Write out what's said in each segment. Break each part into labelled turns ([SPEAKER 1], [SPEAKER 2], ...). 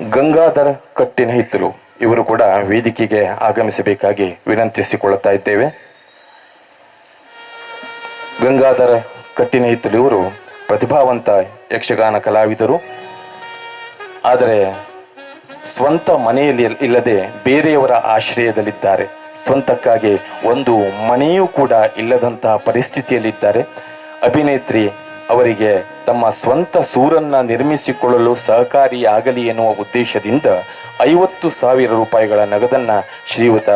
[SPEAKER 1] ಗಂಗಾಧರ ಕಟ್ಟಿನ ಹಿತ್ತಲು ಇವರು ಕೂಡ ವೇದಿಕೆಗೆ ಆಗಮಿಸಬೇಕಾಗಿ ವಿನಂತಿಸಿಕೊಳ್ಳುತ್ತಾ ಇದ್ದೇವೆ. ಗಂಗಾಧರ ಕಟ್ಟಿನ ಹಿತ್ತಲು ಇವರು ಪ್ರತಿಭಾವಂತ ಯಕ್ಷಗಾನ ಕಲಾವಿದರು. ಆದರೆ ಸ್ವಂತ ಮನೆಯಲ್ಲಿ ಇಲ್ಲದೆ ಬೇರೆಯವರ ಆಶ್ರಯದಲ್ಲಿದ್ದಾರೆ. ಸ್ವಂತಕ್ಕಾಗಿ ಒಂದು ಮನೆಯೂ ಕೂಡ ಇಲ್ಲದಂತಹ ಪರಿಸ್ಥಿತಿಯಲ್ಲಿದ್ದಾರೆ. ಅಭಿನೇತ್ರಿ ಅವರಿಗೆ ತಮ್ಮ ಸ್ವಂತ ಸೂರನ್ನ ನಿರ್ಮಿಸಿಕೊಳ್ಳಲು ಸಹಕಾರಿಯಾಗಲಿ ಎನ್ನುವ ಉದ್ದೇಶದಿಂದ ಐವತ್ತು ಸಾವಿರ ರೂಪಾಯಿಗಳ ನಗದನ್ನ ಶ್ರೀಯುತ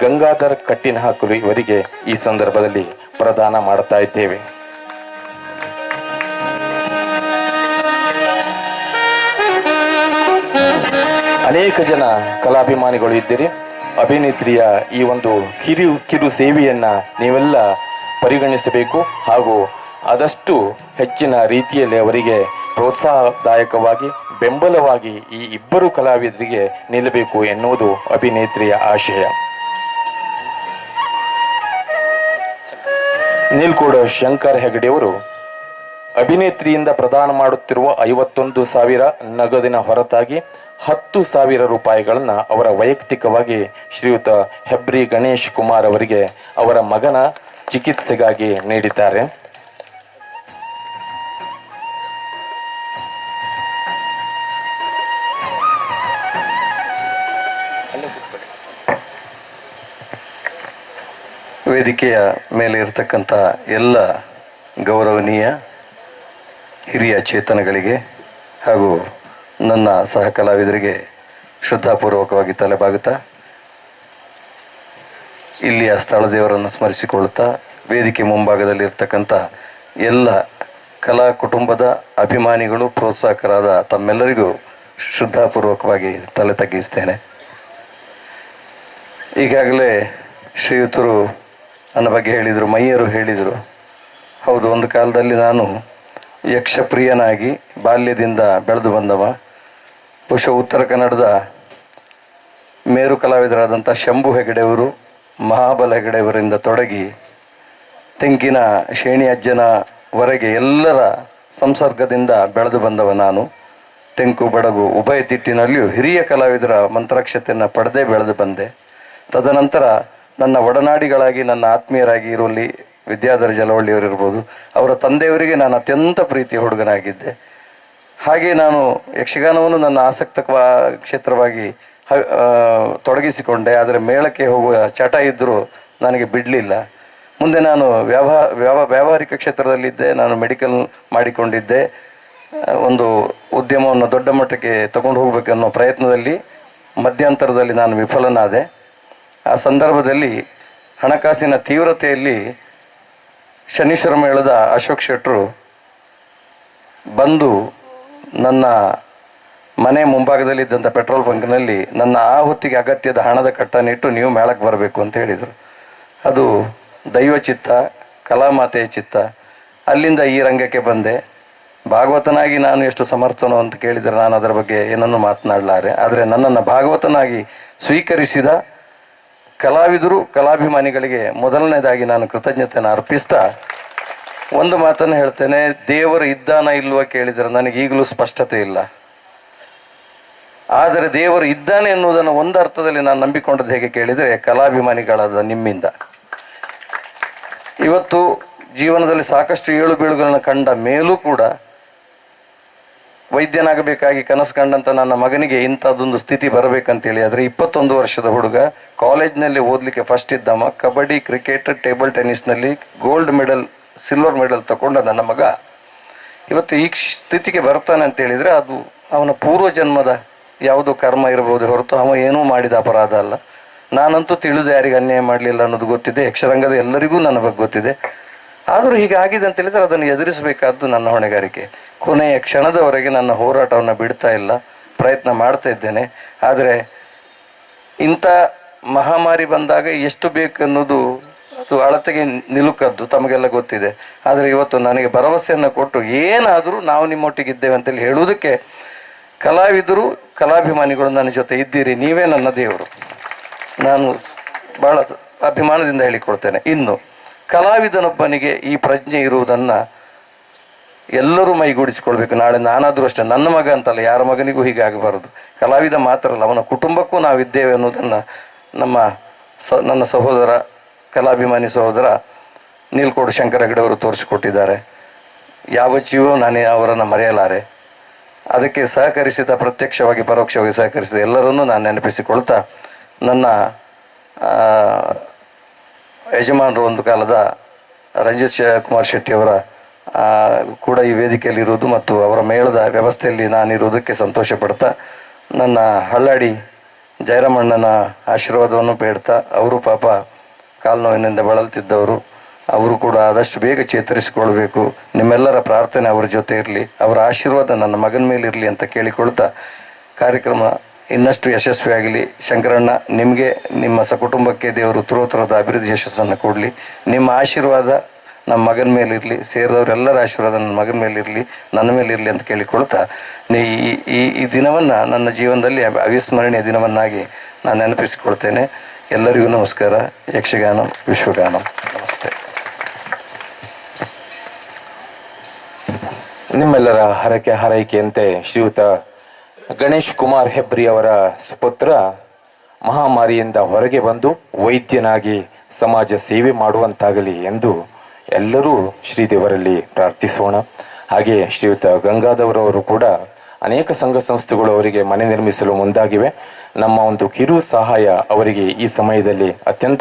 [SPEAKER 1] ಗಂಗಾಧರ್ ಕಟ್ಟಿನ ಹಾಕಲು ಇವರಿಗೆ ಈ ಸಂದರ್ಭದಲ್ಲಿ ಪ್ರದಾನ ಮಾಡ್ತಾ ಇದ್ದೇವೆ. ಅನೇಕ ಜನ ಕಲಾಭಿಮಾನಿಗಳು ಇದ್ದೀರಿ. ಅಭಿನೇತ್ರಿಯ ಈ ಒಂದು ಕಿರು ಕಿರು ಸೇವೆಯನ್ನ ನೀವೆಲ್ಲ ಪರಿಗಣಿಸಬೇಕು ಹಾಗೂ ಆದಷ್ಟು ಹೆಚ್ಚಿನ ರೀತಿಯಲ್ಲಿ ಅವರಿಗೆ ಪ್ರೋತ್ಸಾಹದಾಯಕವಾಗಿ, ಬೆಂಬಲವಾಗಿ ಈ ಇಬ್ಬರು ಕಲಾವಿದರಿಗೆ ನಿಲ್ಲಬೇಕು ಎನ್ನುವುದು ಅಭಿನೇತ್ರಿಯ ಆಶಯ. ನೀಲ್ಕೋಡ ಶಂಕರ್ ಹೆಗಡೆಯವರು ಅಭಿನೇತ್ರಿಯಿಂದ ಪ್ರದಾನ ಮಾಡುತ್ತಿರುವ ಐವತ್ತೊಂದು ಸಾವಿರ ನಗದಿನ ಹೊರತಾಗಿ ಹತ್ತು ಸಾವಿರ ರೂಪಾಯಿಗಳನ್ನು ಅವರ ವೈಯಕ್ತಿಕವಾಗಿ ಶ್ರೀಯುತ ಹೆಬ್ರಿ ಗಣೇಶ್ ಕುಮಾರ್ ಅವರಿಗೆ ಅವರ ಮಗನ ಚಿಕಿತ್ಸೆಗಾಗಿ ನೀಡಿದ್ದಾರೆ.
[SPEAKER 2] ವೇದಿಕೆಯ ಮೇಲೆ ಇರತಕ್ಕಂಥ ಎಲ್ಲ ಗೌರವನೀಯ ಹಿರಿಯ ಚೇತನಗಳಿಗೆ ಹಾಗೂ ನನ್ನ ಸಹ ಕಲಾವಿದರಿಗೆ ಶ್ರದ್ಧಾಪೂರ್ವಕವಾಗಿ ತಲೆಬಾಗುತ್ತಾ, ಇಲ್ಲಿಯ ಸ್ಥಳ ದೇವರನ್ನು ಸ್ಮರಿಸಿಕೊಳ್ಳುತ್ತಾ, ವೇದಿಕೆ ಮುಂಭಾಗದಲ್ಲಿರ್ತಕ್ಕಂಥ ಎಲ್ಲ ಕಲಾ ಕುಟುಂಬದ ಅಭಿಮಾನಿಗಳು, ಪ್ರೋತ್ಸಾಹಕರಾದ ತಮ್ಮೆಲ್ಲರಿಗೂ ಶ್ರದ್ಧಾಪೂರ್ವಕವಾಗಿ ತಲೆ ತಗ್ಗಿಸ್ತೇನೆ. ಈಗಾಗಲೇ ಶ್ರೀಯುತರು ನನ್ನ ಬಗ್ಗೆ ಹೇಳಿದರು, ಮೈಯರು ಹೇಳಿದರು. ಹೌದು, ಒಂದು ಕಾಲದಲ್ಲಿ ನಾನು ಯಕ್ಷಪ್ರಿಯನಾಗಿ ಬಾಲ್ಯದಿಂದ ಬೆಳೆದು ಬಂದವ. ಬಹುಶಃ ಉತ್ತರ ಕನ್ನಡದ ಮೇರು ಕಲಾವಿದರಾದಂಥ ಶಂಭು ಹೆಗಡೆಯವರು, ಮಹಾಬಲ ಹೆಗಡೆಯವರಿಂದ ತೊಡಗಿ ತೆಂಕಿನ ಶೇಣಿ ಅಜ್ಜನವರೆಗೆ ಎಲ್ಲರ ಸಂಸರ್ಗದಿಂದ ಬೆಳೆದು ಬಂದವ ನಾನು. ತೆಂಕು, ಬಡಗು, ಉಭಯ ತಿಟ್ಟಿನಲ್ಲಿಯೂ ಹಿರಿಯ ಕಲಾವಿದರ ಮಂತ್ರಾಕ್ಷತೆಯನ್ನು ಪಡೆದೇ ಬೆಳೆದು ಬಂದೆ. ತದನಂತರ ನನ್ನ ಒಡನಾಡಿಗಳಾಗಿ, ನನ್ನ ಆತ್ಮೀಯರಾಗಿ ಇರುವಲ್ಲಿ ವಿದ್ಯಾಧರ ಜಲವಳ್ಳಿಯವರು ಇರ್ಬೋದು, ಅವರ ತಂದೆಯವರಿಗೆ ನಾನು ಅತ್ಯಂತ ಪ್ರೀತಿಯ ಹುಡುಗನಾಗಿದ್ದೆ. ಹಾಗೆ ನಾನು ಯಕ್ಷಗಾನವನ್ನು ನನ್ನ ಆಸಕ್ತ ಕ್ಷೇತ್ರವಾಗಿ ತೊಡಗಿಸಿಕೊಂಡೆ. ಆದರೆ ಮೇಳಕ್ಕೆ ಹೋಗುವ ಚಟ ಇದ್ದರೂ ನನಗೆ ಬಿಡಲಿಲ್ಲ. ಮುಂದೆ ನಾನು ವ್ಯವಹಾರ ವ್ಯಾವ ವ್ಯಾವಹಾರಿಕ ಕ್ಷೇತ್ರದಲ್ಲಿದ್ದೆ. ನಾನು ಮೆಡಿಕಲ್ ಮಾಡಿಕೊಂಡಿದ್ದೆ. ಒಂದು ಉದ್ಯಮವನ್ನು ದೊಡ್ಡ ಮಟ್ಟಕ್ಕೆ ತಗೊಂಡು ಹೋಗಬೇಕನ್ನೋ ಪ್ರಯತ್ನದಲ್ಲಿ ಮಧ್ಯಂತರದಲ್ಲಿ ನಾನು ವಿಫಲನಾದೆ. ಆ ಸಂದರ್ಭದಲ್ಲಿ ಹಣಕಾಸಿನ ತೀವ್ರತೆಯಲ್ಲಿ ಶನೀಶ್ವರ ಮೇಳದ ಅಶೋಕ್ ಶೆಟ್ರು ಬಂದು ನನ್ನ ಮನೆ ಮುಂಭಾಗದಲ್ಲಿದ್ದಂಥ ಪೆಟ್ರೋಲ್ ಬಂಕ್ನಲ್ಲಿ ನನ್ನ ಆ ಹೊತ್ತಿಗೆ ಅಗತ್ಯದ ಹಣದ ಕಟ್ಟನಿಟ್ಟು ನೀವು ಮೇಳಕ್ಕೆ ಬರಬೇಕು ಅಂತ ಹೇಳಿದರು. ಅದು ದೈವ ಚಿತ್ತ ಕಲಾಮಾತೆಯ ಚಿತ್ತ. ಅಲ್ಲಿಂದ ಈ ರಂಗಕ್ಕೆ ಬಂದೆ. ಭಾಗವತನಾಗಿ ನಾನು ಎಷ್ಟು ಸಮರ್ಥನೋ ಅಂತ ಕೇಳಿದರೆ ನಾನು ಅದರ ಬಗ್ಗೆ ಏನನ್ನು ಮಾತನಾಡಲಾರೆ. ಆದರೆ ನನ್ನನ್ನು ಭಾಗವತನಾಗಿ ಸ್ವೀಕರಿಸಿದ ಕಲಾವಿದರು, ಕಲಾಭಿಮಾನಿಗಳಿಗೆ ಮೊದಲನೇದಾಗಿ ನಾನು ಕೃತಜ್ಞತೆಯನ್ನು ಅರ್ಪಿಸ್ತಾ ಒಂದು ಮಾತನ್ನು ಹೇಳ್ತೇನೆ. ದೇವರು ಇದ್ದಾನ ಇಲ್ವ ಕೇಳಿದರೆ ನನಗೆ ಈಗಲೂ ಸ್ಪಷ್ಟತೆ ಇಲ್ಲ. ಆದರೆ ದೇವರು ಇದ್ದಾನೆ ಎನ್ನುವುದನ್ನು ಒಂದು ಅರ್ಥದಲ್ಲಿ ನಾನು ನಂಬಿಕೊಂಡದ್ದು ಹೇಗೆ ಕೇಳಿದರೆ, ಕಲಾಭಿಮಾನಿಗಳಾದ ನಿಮ್ಮಿಂದ. ಇವತ್ತು ಜೀವನದಲ್ಲಿ ಸಾಕಷ್ಟು ಏಳು ಬೀಳುಗಳನ್ನು ಕಂಡ ಮೇಲೂ ಕೂಡ ವೈದ್ಯನಾಗಬೇಕಾಗಿ ಕನಸು ಕಂಡಂತ ನನ್ನ ಮಗನಿಗೆ ಇಂಥದ್ದೊಂದು ಸ್ಥಿತಿ ಬರಬೇಕಂತೇಳಿ, ಆದರೆ ಇಪ್ಪತ್ತೊಂದು ವರ್ಷದ ಹುಡುಗ ಕಾಲೇಜ್ನಲ್ಲಿ ಓದಲಿಕ್ಕೆ ಫಸ್ಟ್ ಇದ್ದಮ್ಮ, ಕಬಡ್ಡಿ, ಕ್ರಿಕೆಟ್, ಟೇಬಲ್ ಟೆನ್ನಿಸ್ನಲ್ಲಿ ಗೋಲ್ಡ್ ಮೆಡಲ್ ಸಿಲ್ವರ್ ಮೆಡಲ್ ತಗೊಂಡ ನನ್ನ ಮಗ. ಇವತ್ತು ಈ ಸ್ಥಿತಿಗೆ ಬರ್ತಾನೆ ಅಂತ ಹೇಳಿದರೆ ಅದು ಅವನ ಪೂರ್ವ ಜನ್ಮದ ಯಾವುದೋ ಕರ್ಮ ಇರಬಹುದು ಹೊರತು ಅವ ಏನೂ ಮಾಡಿದ ಅಪರಾಧ ಅಲ್ಲ. ನಾನಂತೂ ತಿಳಿದು ಯಾರಿಗೆ ಅನ್ಯಾಯ ಮಾಡಲಿಲ್ಲ ಅನ್ನೋದು ಗೊತ್ತಿದೆ, ಯಕ್ಷರಂಗದ ಎಲ್ಲರಿಗೂ ನನ್ನ ಬಗ್ಗೆ ಗೊತ್ತಿದೆ. ಆದರೂ ಹೀಗೆ ಆಗಿದೆ ಅಂತ ಹೇಳಿದರೆ ಅದನ್ನು ಎದುರಿಸಬೇಕಾದ್ದು ನನ್ನ ಹೊಣೆಗಾರಿಕೆ. ಕೊನೆಯ ಕ್ಷಣದವರೆಗೆ ನನ್ನ ಹೋರಾಟವನ್ನು ಬಿಡ್ತಾ ಇಲ್ಲ, ಪ್ರಯತ್ನ ಮಾಡ್ತಾ ಇದ್ದೇನೆ. ಆದರೆ ಇಂಥ ಮಹಾಮಾರಿ ಬಂದಾಗ ಎಷ್ಟು ಬೇಕನ್ನೋದು ಅದು ಅಳತೆಗೆ ನಿಲುಕದ್ದು ತಮಗೆಲ್ಲ ಗೊತ್ತಿದೆ. ಆದರೆ ಇವತ್ತು ನನಗೆ ಭರವಸೆಯನ್ನು ಕೊಟ್ಟು ಏನಾದರೂ ನಾವು ನಿಮ್ಮೊಟ್ಟಿಗಿದ್ದೇವೆ ಅಂತೇಳಿ ಹೇಳುವುದಕ್ಕೆ ಕಲಾವಿದರು, ಕಲಾಭಿಮಾನಿಗಳು ನನ್ನ ಜೊತೆ ಇದ್ದೀರಿ. ನೀವೇ ನನ್ನ ದೇವರು. ನಾನು ಭಾಳ ಅಭಿಮಾನದಿಂದ ಹೇಳಿಕೊಡ್ತೇನೆ ಇನ್ನು ಕಲಾವಿದನೊಬ್ಬನಿಗೆ ಈ ಪ್ರಜ್ಞೆ ಇರುವುದನ್ನು ಎಲ್ಲರೂ ಮೈಗೂಡಿಸಿಕೊಳ್ಬೇಕು ನಾಳೆ ನಾನಾದರೂ ಅಷ್ಟೇ. ನನ್ನ ಮಗ ಅಂತಲ್ಲ, ಯಾರ ಮಗನಿಗೂ ಹೀಗೆ ಆಗಬಾರದು. ಕಲಾವಿದ ಮಾತ್ರ ಅಲ್ಲ, ಅವನ ಕುಟುಂಬಕ್ಕೂ ನಾವಿದ್ದೇವೆ ಅನ್ನೋದನ್ನು ನಮ್ಮ ಸ, ನನ್ನ ಸಹೋದರ, ಕಲಾಭಿಮಾನಿ ಸಹೋದರ ನೀಲ್ಕೋಡು ಶಂಕರ ಹೆಗಡೆ ಅವರು ತೋರಿಸಿಕೊಟ್ಟಿದ್ದಾರೆ. ಯಾವ ಜೀವ ನಾನೇ ಅವರನ್ನು ಮರೆಯಲಾರೆ. ಅದಕ್ಕೆ ಸಹಕರಿಸಿದ, ಪ್ರತ್ಯಕ್ಷವಾಗಿ, ಪರೋಕ್ಷವಾಗಿ ಸಹಕರಿಸಿದ ಎಲ್ಲರನ್ನೂ ನಾನು ನೆನಪಿಸಿಕೊಳ್ತಾ, ನನ್ನ ಯಜಮಾನರು ಒಂದು ಕಾಲದ ರಂಜಿತ್ ಕುಮಾರ್ ಶೆಟ್ಟಿಯವರ ಕೂಡ ಈ ವೇದಿಕೆಯಲ್ಲಿ ಇರುವುದು ಮತ್ತು ಅವರ ಮೇಳದ ವ್ಯವಸ್ಥೆಯಲ್ಲಿ ನಾನಿರುವುದಕ್ಕೆ ಸಂತೋಷ ಪಡ್ತಾ ನನ್ನ ಹಳ್ಳಾಡಿ ಜಯರಾಮಣ್ಣನ ಆಶೀರ್ವಾದವನ್ನು ಬೇಡ್ತಾ ಅವರು ಪಾಪ ಕಾಲು ನೋವಿನಿಂದ ಬಳಲ್ತಿದ್ದವರು ಅವರು ಕೂಡ ಆದಷ್ಟು ಬೇಗ ಚೇತರಿಸಿಕೊಳ್ಬೇಕು ನಿಮ್ಮೆಲ್ಲರ ಪ್ರಾರ್ಥನೆ ಅವರ ಜೊತೆ ಇರಲಿ, ಅವರ ಆಶೀರ್ವಾದ ನನ್ನ ಮಗನ ಮೇಲೆ ಇರಲಿ ಅಂತ ಕೇಳಿಕೊಳ್ತಾ ಕಾರ್ಯಕ್ರಮ ಇನ್ನಷ್ಟು ಯಶಸ್ವಿಯಾಗಲಿ. ಶಂಕರಣ್ಣ, ನಿಮಗೆ ನಿಮ್ಮ ಸಕುಟುಂಬಕ್ಕೆ ದೇವರು ಉತ್ತರೋತ್ತರದ ಅಭಿವೃದ್ಧಿ ಯಶಸ್ಸನ್ನು ಕೊಡಲಿ. ನಿಮ್ಮ ಆಶೀರ್ವಾದ ನಮ್ಮ ಮಗನ ಮೇಲಿರಲಿ ಸೇರಿದವರೆಲ್ಲರ ಆಶೀರ್ವಾದ ನನ್ನ ಮಗನ ಮೇಲಿರಲಿ ನನ್ನ ಮೇಲಿರಲಿ ಅಂತ ಕೇಳಿಕೊಳ್ತಾ, ನೀ ಈ ಈ ದಿನವನ್ನು ನನ್ನ ಜೀವನದಲ್ಲಿ ಅವಿ- ಅವಿಸ್ಮರಣೀಯ ದಿನವನ್ನಾಗಿ ನಾನು ನೆನಪಿಸಿಕೊಳ್ತೇನೆ. ಎಲ್ಲರಿಗೂ ನಮಸ್ಕಾರ. ಯಕ್ಷಗಾನ, ವಿಶ್ವಗಾನ. ನಮಸ್ತೆ.
[SPEAKER 1] ನಿಮ್ಮೆಲ್ಲರ ಹರಕೆ ಹಾರೈಕೆಯಂತೆ ಶ್ರೀಯುತ ಗಣೇಶ್ ಕುಮಾರ್ ಹೆಬ್ರಿ ಅವರ ಸುಪುತ್ರ ಮಹಾಮಾರಿಯಿಂದ ಹೊರಗೆ ಬಂದು ವೈದ್ಯನಾಗಿ ಸಮಾಜ ಸೇವೆ ಮಾಡುವಂತಾಗಲಿ ಎಂದು ಎಲ್ಲರೂ ಶ್ರೀದೇವರಲ್ಲಿ ಪ್ರಾರ್ಥಿಸೋಣ. ಹಾಗೆ ಶ್ರೀಯುತ ಗಂಗಾಧವರವರು ಕೂಡ ಅನೇಕ ಸಂಘ ಸಂಸ್ಥೆಗಳು ಅವರಿಗೆ ಮನೆ ನಿರ್ಮಿಸಲು ಮುಂದಾಗಿವೆ. ನಮ್ಮ ಒಂದು ಕಿರು ಸಹಾಯ ಅವರಿಗೆ ಈ ಸಮಯದಲ್ಲಿ ಅತ್ಯಂತ